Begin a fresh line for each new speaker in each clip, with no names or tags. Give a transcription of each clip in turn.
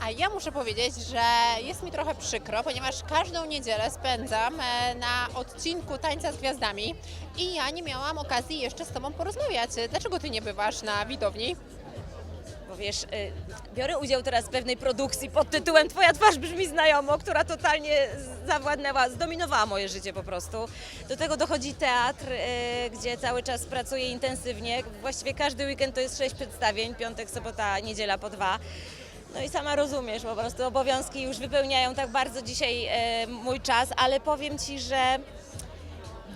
A ja muszę powiedzieć, że jest mi trochę przykro, ponieważ każdą niedzielę spędzam e, na odcinku Tańca z Gwiazdami i ja nie miałam okazji jeszcze z Tobą porozmawiać. Dlaczego Ty nie bywasz na widowni?
Bo wiesz, y, biorę udział teraz w pewnej produkcji pod tytułem Twoja twarz brzmi znajomo, która totalnie zawładnęła, zdominowała moje życie po prostu. Do tego dochodzi teatr, y, gdzie cały czas pracuję intensywnie. Właściwie każdy weekend to jest sześć przedstawień, piątek, sobota, niedziela po dwa. No i sama rozumiesz, po prostu obowiązki już wypełniają tak bardzo dzisiaj e, mój czas, ale powiem Ci, że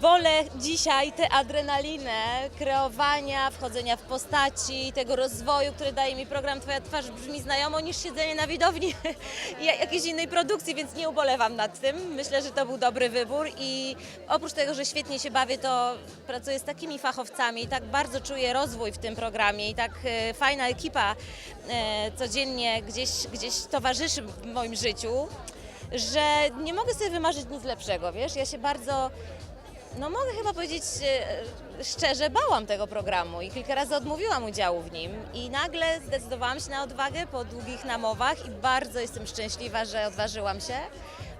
wolę dzisiaj tę adrenalinę kreowania, wchodzenia w postaci, tego rozwoju, który daje mi program Twoja twarz brzmi znajomo, niż siedzenie na widowni i jakiejś innej produkcji, więc nie ubolewam nad tym. Myślę, że to był dobry wybór i oprócz tego, że świetnie się bawię, to pracuję z takimi fachowcami, tak bardzo czuję rozwój w tym programie i tak e, fajna ekipa e, codziennie gdzieś, gdzieś towarzyszy w moim życiu, że nie mogę sobie wymarzyć nic lepszego, wiesz? Ja się bardzo no mogę chyba powiedzieć e, szczerze, bałam tego programu i kilka razy odmówiłam udziału w nim i nagle zdecydowałam się na odwagę po długich namowach i bardzo jestem szczęśliwa, że odważyłam się,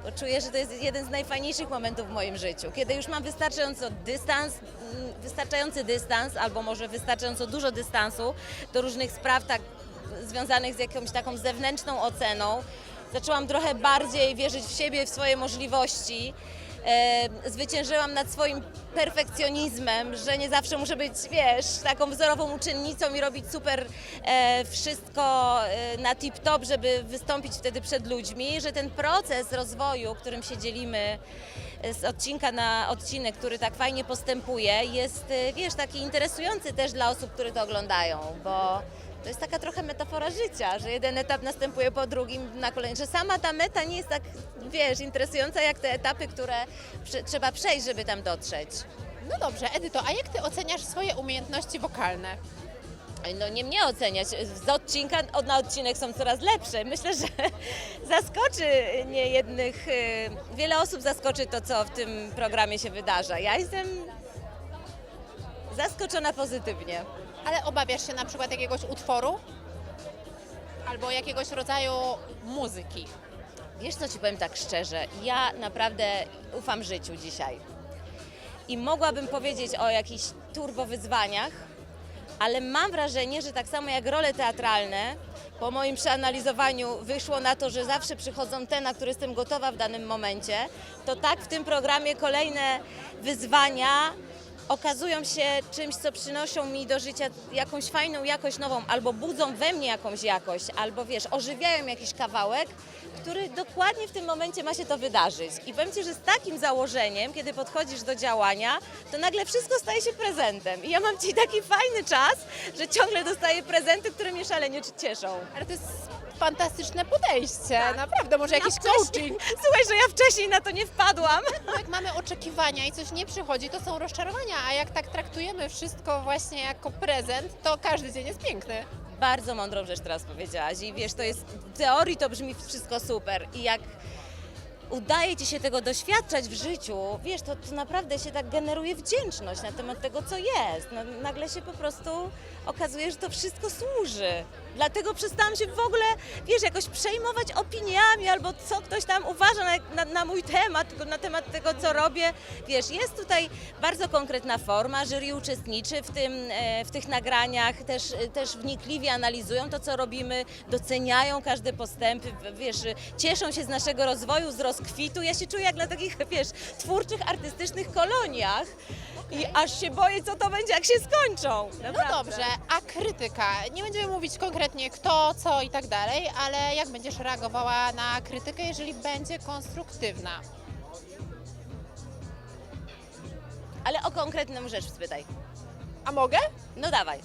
bo czuję, że to jest jeden z najfajniejszych momentów w moim życiu, kiedy już mam wystarczająco dystans, mm, wystarczający dystans albo może wystarczająco dużo dystansu do różnych spraw tak związanych z jakąś taką zewnętrzną oceną. Zaczęłam trochę bardziej wierzyć w siebie, w swoje możliwości e, zwyciężyłam nad swoim perfekcjonizmem, że nie zawsze muszę być, wiesz, taką wzorową uczennicą i robić super e, wszystko e, na tip-top, żeby wystąpić wtedy przed ludźmi, że ten proces rozwoju, którym się dzielimy e, z odcinka na odcinek, który tak fajnie postępuje, jest, e, wiesz, taki interesujący też dla osób, które to oglądają, bo to jest taka trochę metafora życia, że jeden etap następuje po drugim na kolejny, że sama ta meta nie jest tak, wiesz, interesująca jak te etapy, które trzeba przejść, żeby tam dotrzeć.
No dobrze, Edyto, a jak Ty oceniasz swoje umiejętności wokalne?
No nie mnie oceniać, z odcinka od na odcinek są coraz lepsze. Myślę, że zaskoczy niejednych, y, wiele osób zaskoczy to, co w tym programie się wydarza. Ja jestem zaskoczona pozytywnie.
Ale obawiasz się na przykład jakiegoś utworu? Albo jakiegoś rodzaju muzyki?
Wiesz co ci powiem tak szczerze, ja naprawdę ufam życiu dzisiaj. I mogłabym powiedzieć o jakichś turbowyzwaniach, ale mam wrażenie, że tak samo jak role teatralne, po moim przeanalizowaniu wyszło na to, że zawsze przychodzą te, na które jestem gotowa w danym momencie, to tak w tym programie kolejne wyzwania okazują się czymś, co przynoszą mi do życia jakąś fajną jakość nową, albo budzą we mnie jakąś jakość, albo wiesz, ożywiają jakiś kawałek, który dokładnie w tym momencie ma się to wydarzyć. I powiem Ci, że z takim założeniem, kiedy podchodzisz do działania, to nagle wszystko staje się prezentem. I ja mam Ci taki fajny czas, że ciągle dostaję prezenty, które mnie szalenie cieszą.
Ale to jest fantastyczne podejście,
Tak.
naprawdę, może jakiś coaching.
Słuchaj, że ja wcześniej na to nie wpadłam.
No jak mamy oczekiwania i coś nie przychodzi, to są rozczarowania, a jak tak traktujemy wszystko właśnie jako prezent, to każdy dzień jest piękny.
Bardzo mądrą rzecz teraz powiedziałaś i wiesz, to jest w teorii to brzmi wszystko super i jak udaje Ci się tego doświadczać w życiu, wiesz, to, to naprawdę się tak generuje wdzięczność na temat tego, co jest. No, nagle się po prostu okazuje, że to wszystko służy. Dlatego przestałam się w ogóle, wiesz, jakoś przejmować opiniami albo co ktoś tam uważa na, na, na mój temat, tylko na temat tego, co robię. Wiesz, jest tutaj bardzo konkretna forma, jury uczestniczy w, tym, e, w tych nagraniach, też, też wnikliwie analizują to, co robimy, doceniają każde postępy, wiesz, cieszą się z naszego rozwoju, z rozkwitu. Ja się czuję jak na takich, wiesz, twórczych, artystycznych koloniach i aż się boję, co to będzie, jak się skończą.
No
Naprawdę.
dobrze, a krytyka? Nie będziemy mówić konkretnie kto, co i tak dalej, ale jak będziesz reagowała na krytykę, jeżeli będzie konstruktywna?
Ale o konkretną rzecz spytaj.
A mogę?
No dawaj.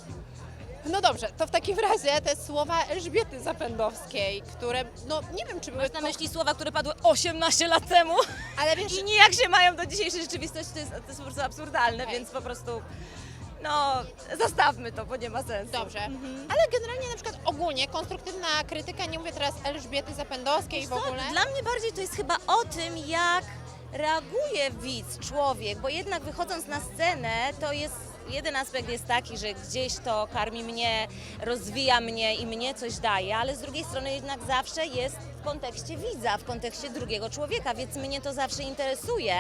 No dobrze, to w takim razie te słowa Elżbiety Zapędowskiej, które, no nie wiem czy były...
Masz na myśli słowa, które padły 18 lat temu
Ale wiesz,
i nijak się mają do dzisiejszej rzeczywistości, to jest, to jest po prostu absurdalne,
Okej.
więc po prostu no zostawmy to, bo nie ma sensu.
Dobrze, ale generalnie na przykład ogólnie konstruktywna krytyka, nie mówię teraz Elżbiety Zapędowskiej w ogóle.
Dla mnie bardziej to jest chyba o tym, jak reaguje widz, człowiek, bo jednak wychodząc na scenę, to jest jeden aspekt jest taki, że gdzieś to karmi mnie, rozwija mnie i mnie coś daje, ale z drugiej strony jednak zawsze jest w kontekście widza, w kontekście drugiego człowieka, więc mnie to zawsze interesuje,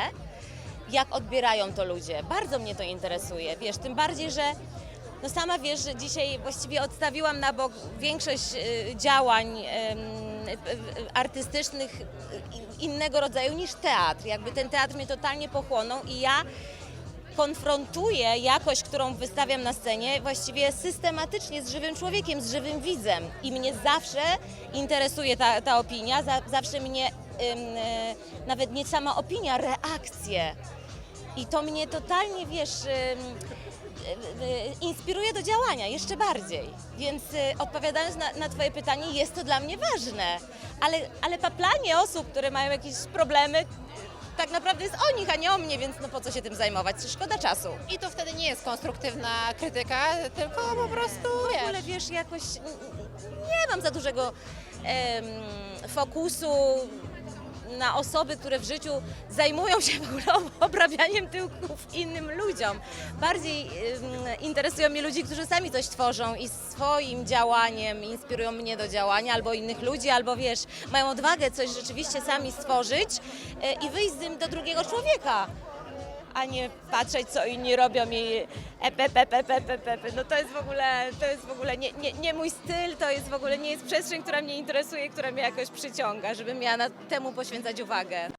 jak odbierają to ludzie. Bardzo mnie to interesuje, wiesz, tym bardziej, że no sama wiesz, że dzisiaj właściwie odstawiłam na bok większość y, działań y, artystycznych y, innego rodzaju niż teatr. Jakby ten teatr mnie totalnie pochłonął i ja konfrontuję jakość, którą wystawiam na scenie, właściwie systematycznie z żywym człowiekiem, z żywym widzem. I mnie zawsze interesuje ta, ta opinia, za, zawsze mnie ym, nawet nie sama opinia, reakcje. I to mnie totalnie, wiesz, inspiruje do działania jeszcze bardziej. Więc y, odpowiadając na, na Twoje pytanie, jest to dla mnie ważne. Ale, ale paplanie osób, które mają jakieś problemy, tak naprawdę jest o nich, a nie o mnie, więc no po co się tym zajmować? Szkoda czasu.
I to wtedy nie jest konstruktywna krytyka, tylko po prostu,
W ogóle
wiesz,
jakoś nie mam za dużego em, fokusu na osoby, które w życiu zajmują się w ogóle obrabianiem tyłków innym ludziom. Bardziej interesują mnie ludzie, którzy sami coś tworzą i swoim działaniem inspirują mnie do działania, albo innych ludzi, albo wiesz, mają odwagę coś rzeczywiście sami stworzyć e, i wyjść z tym do drugiego człowieka a nie patrzeć, co inni robią i epepepepepepe. No to jest w ogóle, to jest w ogóle nie, nie, nie mój styl, to jest w ogóle nie jest przestrzeń, która mnie interesuje, która mnie jakoś przyciąga, żebym miała na, temu poświęcać uwagę.